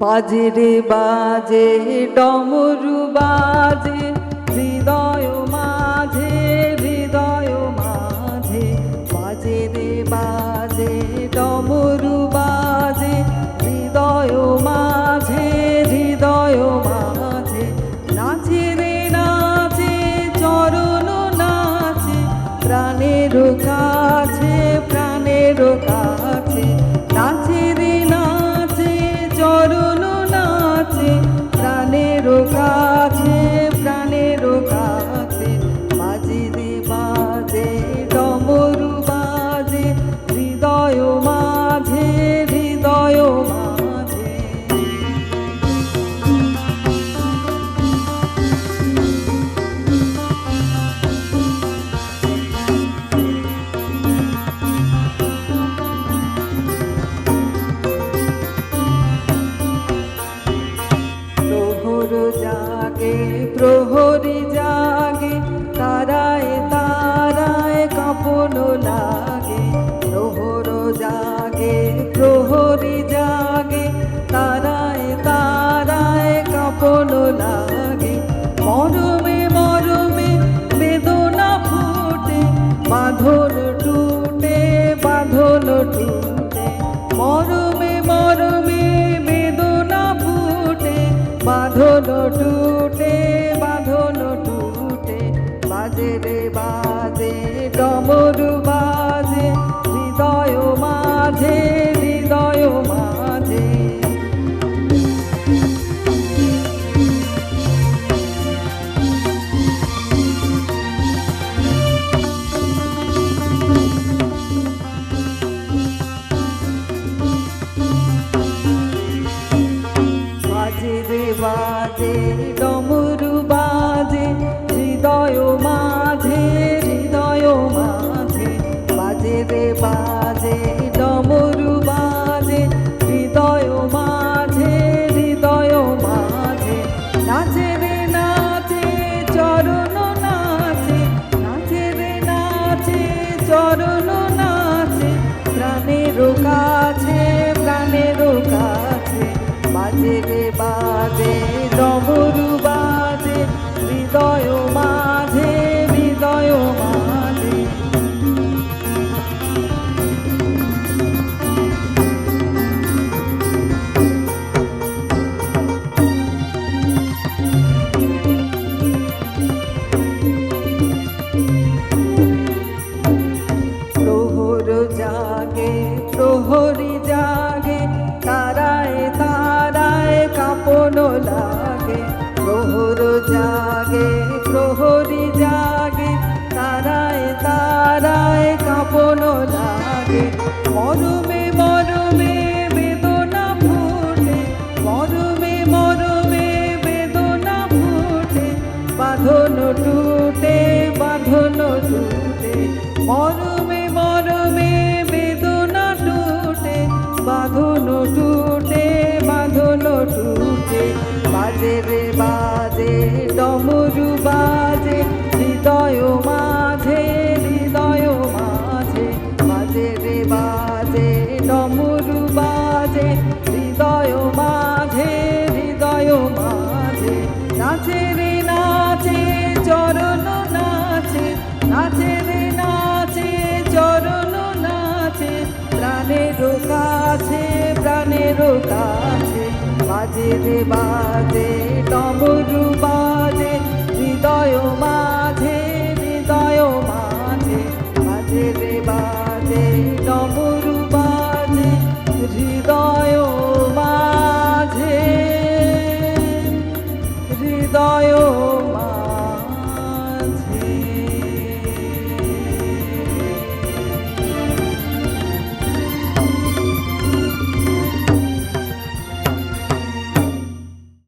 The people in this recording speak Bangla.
বাজে রে বাজে ডমরু বাজে হৃদয় মাঝে কাপন লাগে। মরমে মরমে বেদনা ফুটে। বাঁধন টুটে বাঁধন টুটে। মরমে মরমে বেদনা ফুটে। বাঁধন টুটে বাঁধন টুটে। বাজে রে, বাজে ডমরু বাজে বাজে ডমরু বাজে হৃদয় মাঝে হৃদয় মাঝে বাজে রে বাজে। বাজে রে, বাজে, ডমরু বাজে, হৃদয় মাঝে হৃদয় মাঝে, বাজে রে, বাজে, ডমরু বাজে, হৃদয় মাঝে হৃদয় মাঝে, নাচে রে, নাচে, চরণ নাচে নাচে রে, নাচে, চরণ নাচে প্রাণের কাছে প্রাণের কাছে। বাজে রে বাজে ডমরু বা